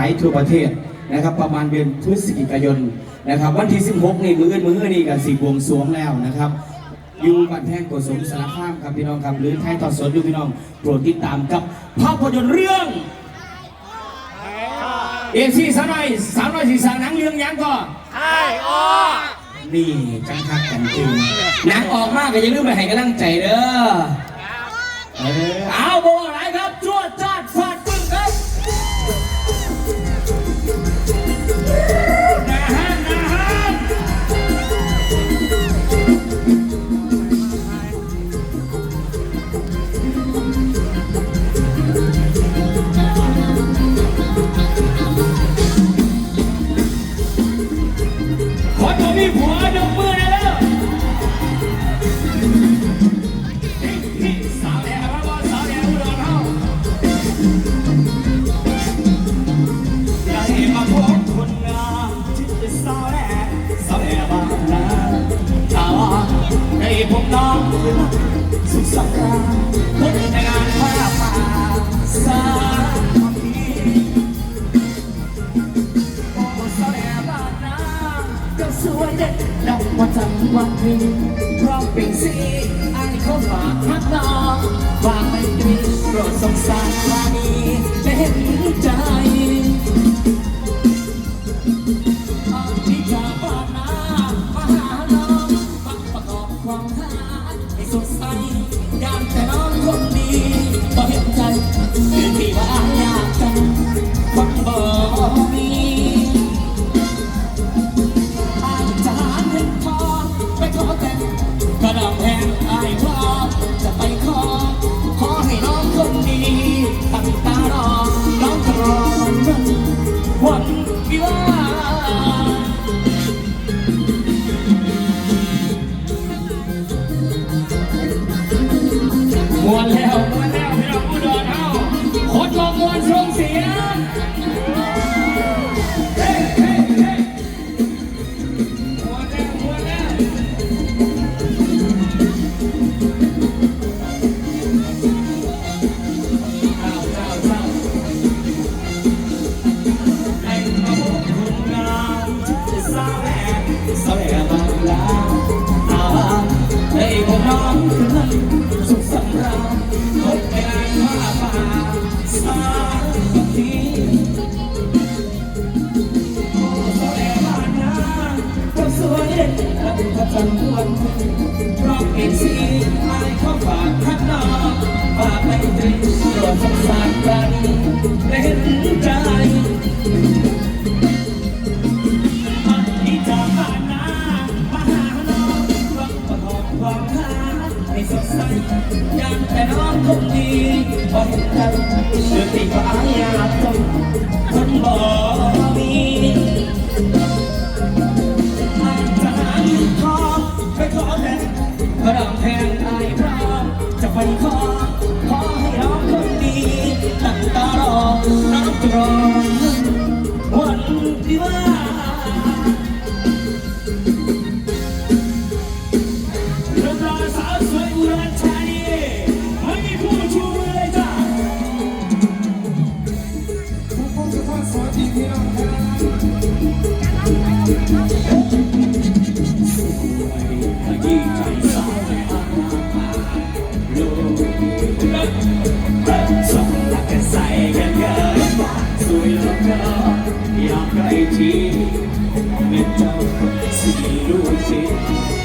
ายทั่วประเทศนะครับ ประมาณเดือนพฤศจิกายนนะครับ วันที่ 16 นี่มือมือนี่กันสีบวงสวงแล้วนะครับอยู่บ้านแท่งโกสมสารคามครับพี่น้องครับหรือไทยต่อสดอยู่พี่น้องโปรดติดตามกับภาพยนตร์เรื่องเอซีสาวน้อยสาวน้อยสี่สางหนังเรื่องยังก็ไอ้อ้อนี่จังคักกันจริงหนังออกมากก็อย่าลืมไปให้กำลังใจเด้อเออเอาโบอะไรครับจวดจ้า คนบ่มีผัวยกมือได้แล้วนี่สาวแดงครับว่าสาวแดงอุดรเฮาอยากให้มาพบคนงามที่เป็นสาวแหล่สาวแหล่บ้านนาถ้าว่าให้ผมน้องสุขสันต์ราคนแต่งงาน สวยเด็ดดังวันจันทร์วันหนึ่งเพราะเป็นสีอันเขาฝากฮักน้องฝากไม่ตรีโปรดสงสารวานีและเห็นใจ และก็จันวนเพราะเอกสีอายเขาฝากทักนาฝากไปตรีโปรดสงสารปราณีและเห็นใจที่จากบ้านนามาหาน้องรักประกอบความหาให้สดใสยามแต่น้องคงดีพอเห็นกัน Thank you.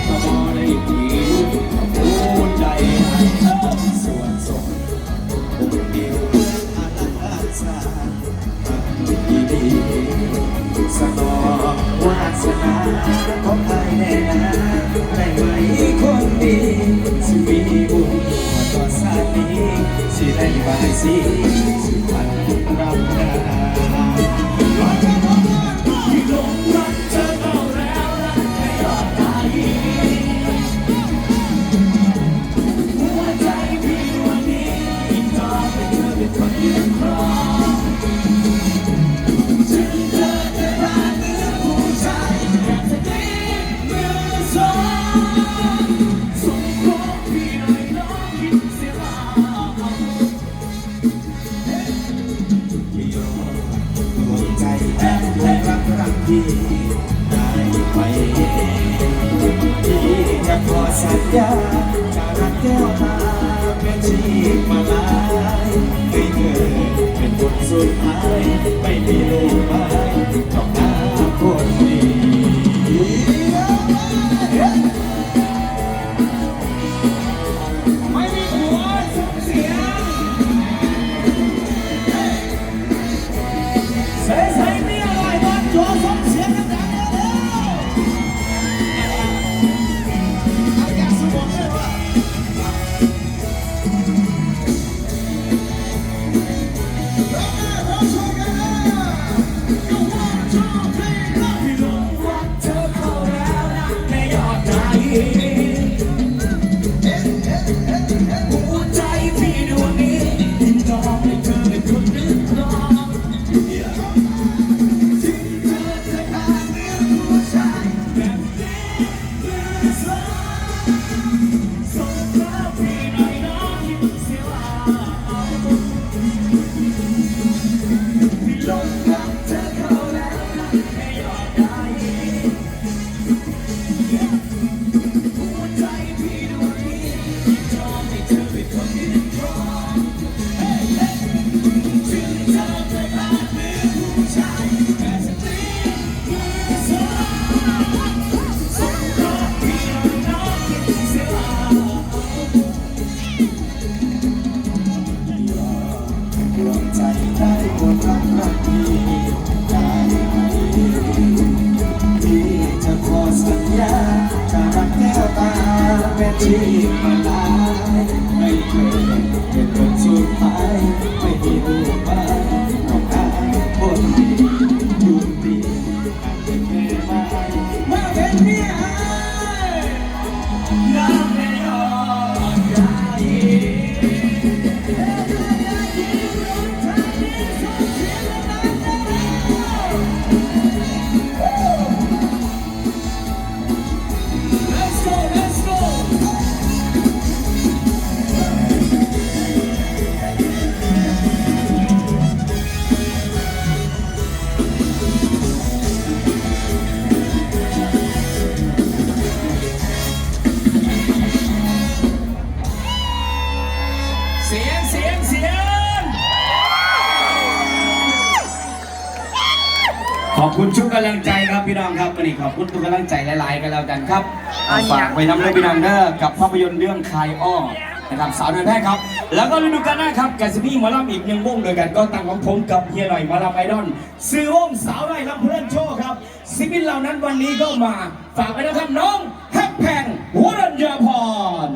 สัญญาการักแก้วตาเป็นชีพมาลายไม่เคยเป็นคนสุดท้าย แม้ชีมาลายไม่เคยเป็นคน ขอบคุณทุกกำลังใจครับพี่น้องครับวันนี้ขอบคุณทุกกำลังใจหลายๆกันแล้วกันครับฝากไว้น้ำเลพี่น้องเด้อกับภาพยนตร์เรื่องคายอ้อนะครับสาวเดินแพ้ครับ แล้วก็ฤดูกาลหน้าครับแกสพี่มอลำอีกยังวงเดียวกันก็ตั้งของผมกับเฮียหน่อยมาลำไอดอนซื้อวงสาวไร่ลำเพื่อนโชว์ครับซิลปินเหล่านั้นวันนี้ก็มา ฝากไว้นะครับน้องแฮปแพงวรัญญาพร